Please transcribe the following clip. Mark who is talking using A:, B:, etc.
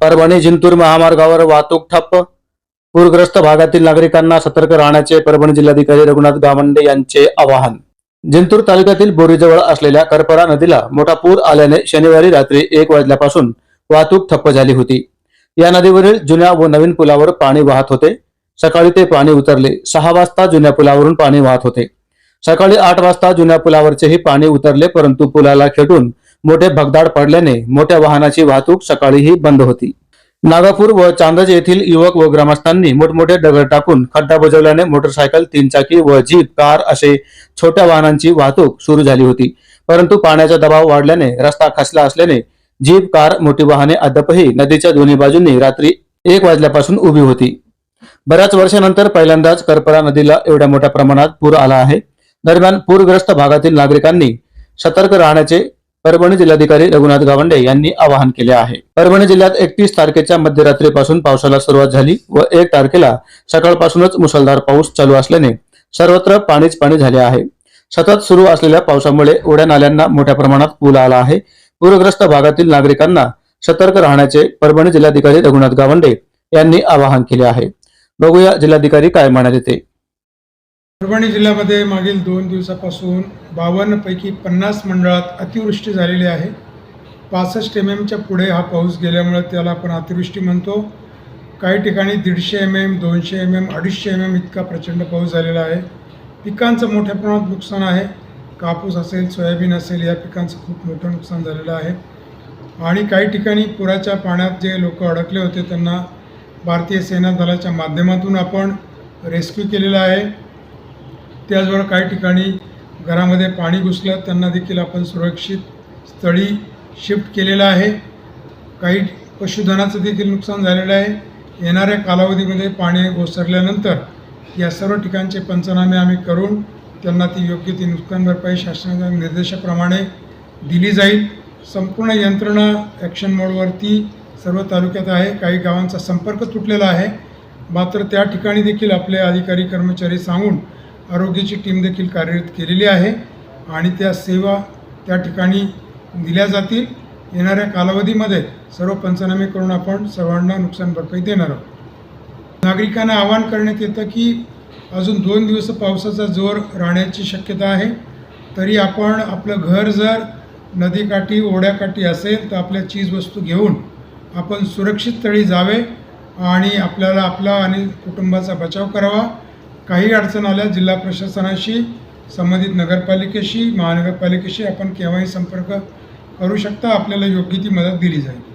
A: परभणी जिंतूर महामार्गावर वाहतूक ठप्प. पूरग्रस्त भागातील नागरिकांना सतर्क राहण्याचे परभणी जिल्हाधिकारी रघुनाथ गावंडे यांचे आवाहन. जिंतूर तालुक्यातील बोरीजवळ असलेल्या करपरा नदीला मोठा पूर आल्याने शनिवारी रात्री एक वाजल्यापासून वाहतूक ठप्प झाली होती. या नदीवरील जुन्या व नवीन पुलावर पाणी वाहत होते. सकाळी ते पाणी उतरले. सहा वाजता जुन्या पुलावरून पाणी वाहत होते. सकाळी आठ वाजता जुन्या पुलावरचेही पाणी उतरले परंतु पुलाला खेटून मोठे भगदाड पडल्याने मोठ्या वाहनाची वाहतूक सकाळीही बंद होती. नागापूर व चांदज येथील युवक व ग्रामस्थांनी मोठमोठे दगड टाकून खड्डा बुजवल्याने मोटरसायकल तीनचाकी व जीप कार असे छोट्या वाहनांची वाहतूक सुरू झाली होती. परंतु पाण्याचा दबाव वाढल्याने रस्ता खचला असल्याने जीप कार मोठी वाहने अद्यापही नदीच्या दोन्ही बाजूंनी रात्री एक वाजल्यापासून उभी होती. बऱ्याच वर्षानंतर पहिल्यांदाच करपरा नदीला एवढ्या मोठ्या प्रमाणात पूर आला आहे. दरम्यान पूरग्रस्त भागातील नागरिकांनी सतर्क राहण्याचे परभणी जिल्हाधिकारी रघुनाथ गावंडे यांनी आवाहन केले आहे. परभणी जिल्ह्यात एकतीस तारखेच्या मध्यरात्रीपासून पावसाला सुरुवात झाली व एक तारखेला सकाळपासूनच मुसळधार पाऊस चालू असल्याने सर्वत्र पाणीच पाणी झाले आहे. सतत सुरू असलेल्या पावसामुळे ओढ्या नाल्यांना मोठ्या प्रमाणात पूल आला आहे. पूरग्रस्त भागातील नागरिकांना सतर्क राहण्याचे परभणी जिल्हाधिकारी रघुनाथ गावंडे यांनी आवाहन केले आहे. बघूया जिल्हाधिकारी काय म्हणाले ते
B: परभणी जिल्ह्यामध्ये मागील दोन दिवसापासून बावन्नपैकी पन्नास मंडळात अतिवृष्टी झालेली आहे. पासष्ट एम एमच्या पुढे हा पाऊस गेल्यामुळे त्याला आपण अतिवृष्टी म्हणतो. काही ठिकाणी दीडशे एम एम दोनशे एम एम अडीचशे एम एम इतका प्रचंड पाऊस झालेला आहे. पिकांचं मोठ्या प्रमाणात नुकसान आहे. कापूस असेल सोयाबीन असेल या पिकांचं खूप मोठं नुकसान झालेलं आहे. आणि काही ठिकाणी पुराच्या पाण्यात जे लोक अडकले होते त्यांना भारतीय सेना दलाच्या माध्यमातून आपण रेस्क्यू केलेला आहे. त्याचबरोबर काही ठिकाणी घरामध्ये पाणी घुसलं त्यांना देखील आपण सुरक्षित स्थळी शिफ्ट केलेलं आहे. काही पशुधनाचं देखील नुकसान झालेलं आहे. येणाऱ्या कालावधीमध्ये पाणी ओसरल्यानंतर या सर्व ठिकाणचे पंचनामे आम्ही करून त्यांना ती योग्य ती नुकसान भरपाई शासनाच्या निर्देशाप्रमाणे दिली जाईल. संपूर्ण यंत्रणा ॲक्शन मोडवरती सर्व तालुक्यात आहे. काही गावांचा संपर्क तुटलेला आहे. मात्र त्या ठिकाणी देखील आपले अधिकारी कर्मचारी सांगून आरोग्याची टीम देखील कार्यरत केलेली आहे आणि त्या सेवा त्या ठिकाणी दिल्या जातील. येणाऱ्या कालावधीमध्ये सर्व पंचनामे करून आपण सर्वांना नुकसान भरपाई देणार आहोत. नागरिकांना आवाहन करण्यात येतं की अजून दोन दिवस पावसाचा जोर राहण्याची शक्यता आहे. तरी आपण आपलं घर जर नदीकाठी ओढ्याकाठी असेल तर आपल्या चीजवस्तू घेऊन आपण सुरक्षित तळी जावे आणि आपल्याला आपला आणि कुटुंबाचा बचाव करावा. काही अडचण आल्या जिल्हा प्रशासनाशी संबंधित नगरपालिकेशी महानगरपालिकेशी आपण केव्हाही संपर्क करू शकता. आपल्याला योग्य ती मदत दिली जाईल.